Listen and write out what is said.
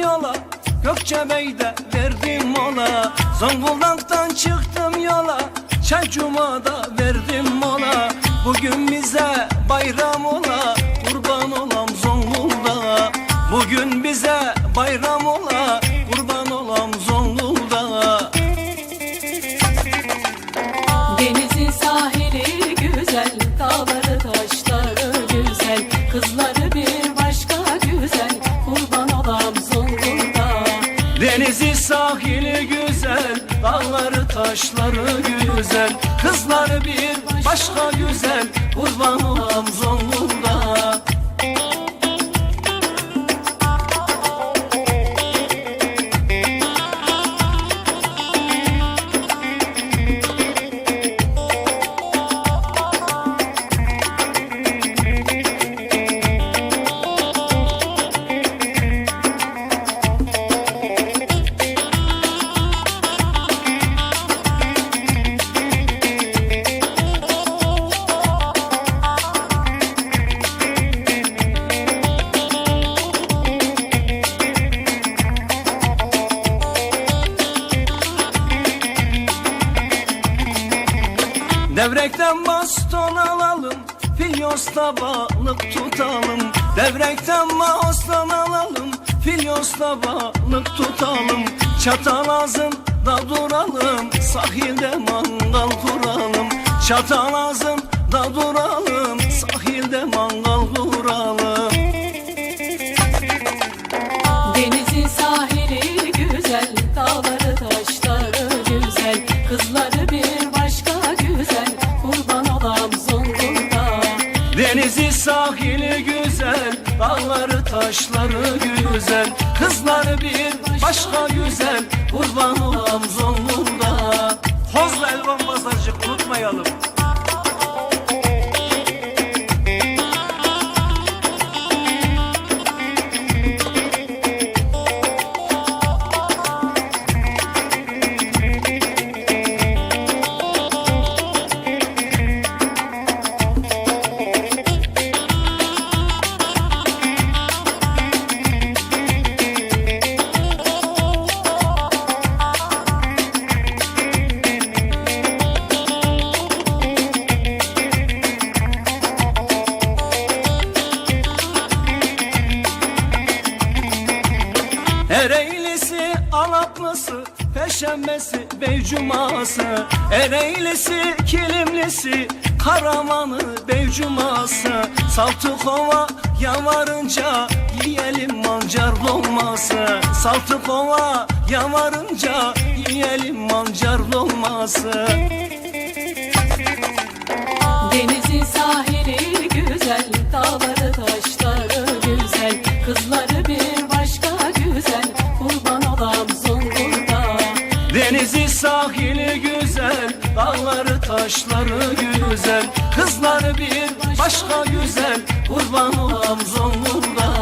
yola Gökçebey'de verdim mola Zonguldak'tan çıktım yola Çaycuma'da verdim mola Bugün bize bayram ola Kurban olam Zonguldak'a. Bugün bize bayram ola Kurban olam Zonguldak'a. Denizin sahili güzel, dağları taşları güzel, kızları Denizi sahili güzel Dağları taşları güzel. Kızları bir başka güzel Kurban olam Zonguldak Devrekten baston alalım Filyos'ta balık tutalım. Devrekten baston alalım Filyos'ta balık tutalım. Çatal ağzında duralım Sahilde mangal kuralım. Çatal ağzında duralım Sahilde mangal kuralım. Denizin sahili güzel, dağları taşları güzel, kızları sahili güzel Dağları taşları güzel Kızları bir başka güzel Kurban olam Zonguldak Kozlu elvan basarcık unutmayalım Ereğlisi, Alaplısı, Peşembesi, Beycuması Ereğlisi, Kilimlisi, Karamanı, Beycuması Saltıkova yavarınca yiyelim mancar dolması. Saltıkova yavarınca yiyelim mancar dolması Dağları taşları güzel. Kızlar bir başka güzel. Kurban olam Zonguldak